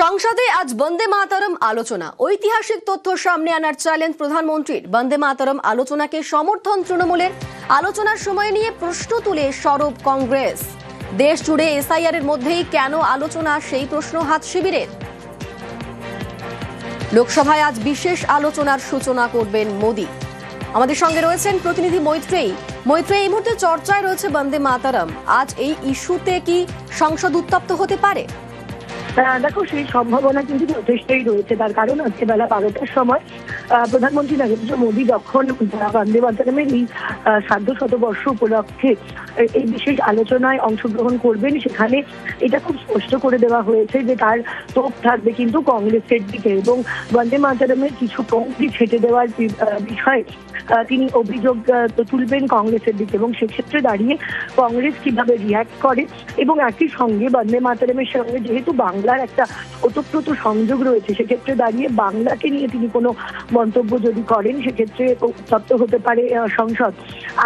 সংসদে আজ বন্দে মাতারম আলোচনা। ঐতিহাসিক তথ্য সামনে আনার চ্যালেঞ্জ প্রধানমন্ত্রীর। বন্দে মাতারম আলোচনাকে সমর্থন তৃণমূলের। আলোচনার সময় নিয়ে প্রশ্ন তুলে সরব কংগ্রেস। দেশ জুড়ে এসআইআর এর মধ্যেই কেন আলোচনা, সেই প্রশ্ন হাত শিবিরের। লোকসভায় আজ বিশেষ আলোচনার সূচনা করবেন মোদী। আমাদের সঙ্গে রয়েছেন প্রতিনিধি মৈত্রেয়ী। মৈত্রেয়ী, এই মুহূর্তে চর্চায় রয়েছে বন্দে মাতারম। আজ এই ইস্যুতে কি সংসদ উত্তপ্ত হতে পারে? দেখো সেই সম্ভাবনা কিন্তু যথেষ্টই রয়েছে। তার কারণ আজকে বেলা বারোটার সময় প্রধানমন্ত্রী নরেন্দ্র মোদী যখন বন্দে মাতরমের এই সার্ধ শতবর্ষ উপলক্ষে এই বিশেষ আলোচনায় অংশগ্রহণ করবেন, সেখানে এটা খুব স্পষ্ট করে দেওয়া হয়েছে যে তার তোপ থাকবে কিন্তু কংগ্রেসের দিকে এবং বন্দে মাতরমের কিছু পঙ্ক্তি ছেটে দেওয়ার বিষয়ে তিনি অভিযোগ তুলবেন কংগ্রেসের দিকে এবং সেক্ষেত্রে দাঁড়িয়ে কংগ্রেস কীভাবে রিয়াক্ট করে এবং একই সঙ্গে বন্দে মাতরমের সঙ্গে যেহেতু বাংলার একটা ওতপ্রোত সংযোগ রয়েছে, সেক্ষেত্রে দাঁড়িয়ে বাংলাকে নিয়ে তিনি কোনো মন্তব্য যদি করেন, সেক্ষেত্রে উত্তপ্ত হতে পারে সংসদ।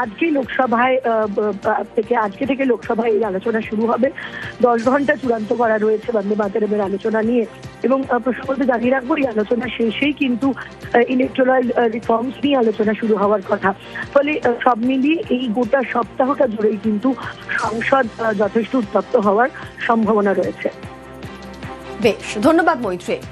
আজকে লোকসভায় থেকে আজকে থেকে লোকসভায় এই আলোচনা শুরু হবে। দশ ঘণ্টা চূড়ান্ত করা রয়েছে বন্দে মাতরমের আলোচনা নিয়ে। এবং প্রসঙ্গত জানিয়ে রাখব, এই আলোচনা শেষেই কিন্তু ইলেকট্রাল রিফর্মস নিয়ে আলোচনা শুরু হওয়ার কথা। ফলে সব মিলিয়ে এই গোটা সপ্তাহটা জুড়েই কিন্তু সংসদ যথেষ্ট উত্তপ্ত হওয়ার সম্ভাবনা রয়েছে। বেশ, ধন্যবাদ মৈত্রেয়ী